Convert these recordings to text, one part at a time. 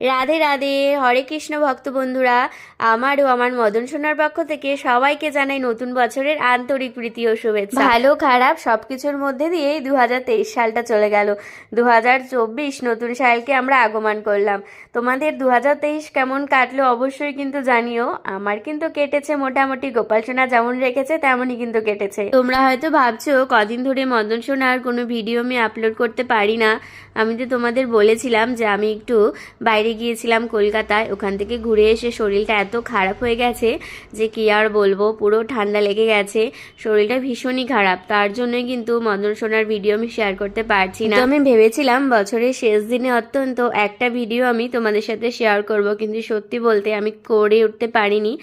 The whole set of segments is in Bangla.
রাধে রাধে হরে কৃষ্ণ ভক্ত বন্ধুরা আমার ও আমার মদন সোনার পক্ষ থেকে সবাইকে জানাই নতুন বছরের আন্তরিক প্রীতি ও শুভেচ্ছা। ভালো খারাপ সবকিছুর মধ্যে দিয়েই দু হাজার তেইশ সালটা চলে গেল। দু হাজার চব্বিশ নতুন সালকে আমরা আগমন করলাম। তোমাদের দু হাজার তেইশ কেমন কাটলো অবশ্যই কিন্তু জানিও। আমার কিন্তু কেটেছে মোটামুটি গোপাল সোনা যেমন রেখেছে তেমনই কিন্তু কেটেছে। তোমরা হয়তো ভাবছ কদিন ধরে মদন সোনার কোনো ভিডিও আমি আপলোড করতে পারি না। আমি তো তোমাদের বলেছিলাম যে আমি একটু বাইরে গিয়েছিলাম কলকাতায় ওখান থেকে ঘুরে এসে শরীরটা এত খারাপ হয়ে গেছে যে কি আর বলব পুরো ঠান্ডা লেগে গেছে শরীরটা ভীষণই খারাপ। তার জন্যই কিন্তু মদন সোনার ভিডিও আমি শেয়ার করতে পারছি না। আমি ভেবেছিলাম বছরের শেষ দিনে অত্যন্ত একটা ভিডিও আমি তোমাদের সাথে শেয়ার করব কিন্তু সত্যি বলতে আমি করে উঠতে পারিনি।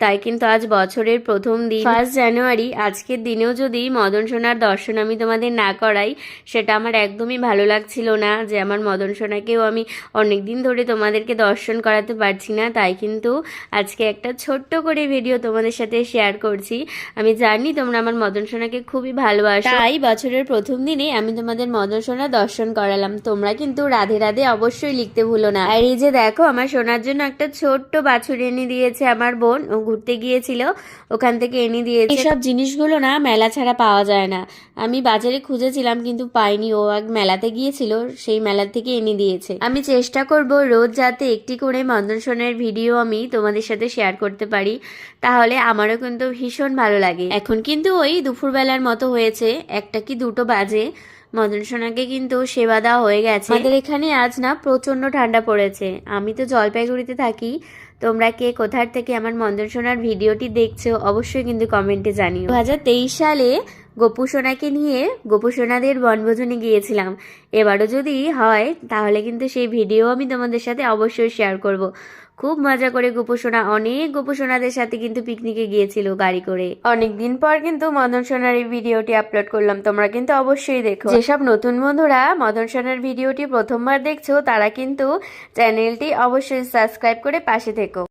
তাই কিন্তু আজ বছরের প্রথম দিন। ফার্স্ট জানুয়ারি আজকের দিনেও যদি মদন সোনার দর্শন আমি তোমাদের না করাই সেটা আমার একদমই ভালো লাগছিল না যে আমার মদন সোনাকেও আমি অনেক দিন ধরে তোমাদেরকে দর্শন করাতে পারছি না তাই কিন্তু আজকে একটা ছোট্ট করে ভিডিও তোমাদের সাথে শেয়ার করছি। আমি জানি তোমরা আমার মদন সোনাকে খুবই ভালোবাসো। তাই বছরের প্রথম দিনে আমি তোমাদের মদন সোনা দর্শন করালাম। তোমরা কিন্তু রাধে রাধে অবশ্যই লিখতে ভুলো না। আর এই যে দেখো আমার সোনার জন্য একটা ছোট্ট বাছুর এনে দিয়েছে আমার বোন। ও ঘুরতে গিয়েছিল ওখান থেকে এনে দিয়েছে। সব জিনিসগুলো না মেলা ছাড়া পাওয়া যায় না। আমি বাজারে খুঁজেছিলাম কিন্তু পাইনি। ও এক মেলাতে গিয়েছিল সেই মেলা থেকে এনে দিয়েছে। আমি চেষ্টা করব রোজ যাতে একটি করে মদন সোনার ভিডিও আমি তোমাদের সাথে শেয়ার করতে পারি। তাহলে আমারও কিন্তু ভীষণ ভালো লাগে। এখন কিন্তু ওই দুপুরবেলার মতো হয়েছে। একটা কি দুটো বাজে। মদন কিন্তু সেবা দেওয়া হয়ে গেছে। আমাদের এখানে আজ না প্রচণ্ড ঠান্ডা পড়েছে। আমি তো জলপাইগুড়িতে থাকি। তোমরা কে কোথার থেকে আমার মদন সোনার ভিডিওটি দেখছ, অবশ্যই কিন্তু কমেন্টে জানিও। দু হাজার তেইশ সালে গোপু সোনাকে নিয়ে গোপু সোনাদের বনভোজনে গিয়েছিলাম। এবারও যদি হয়, তাহলে কিন্তু সেই ভিডিও আমি তোমাদের সাথে অবশ্যই শেয়ার করব। খুব মজা করে গোপোষণা অনেক গোপোষণাদের সাথে কিন্তু পিকনিকে গিয়েছিল গাড়ি করে। অনেক দিন পর কিন্তু মদন সোনার এই ভিডিওটি আপলোড করলাম, তোমরা কিন্তু অবশ্যই দেখো। যেসব নতুন বন্ধুরা মদন সোনার ভিডিওটি প্রথমবার দেখছ, তারা কিন্তু চ্যানেলটি অবশ্যই সাবস্ক্রাইব করে পাশে থেকো।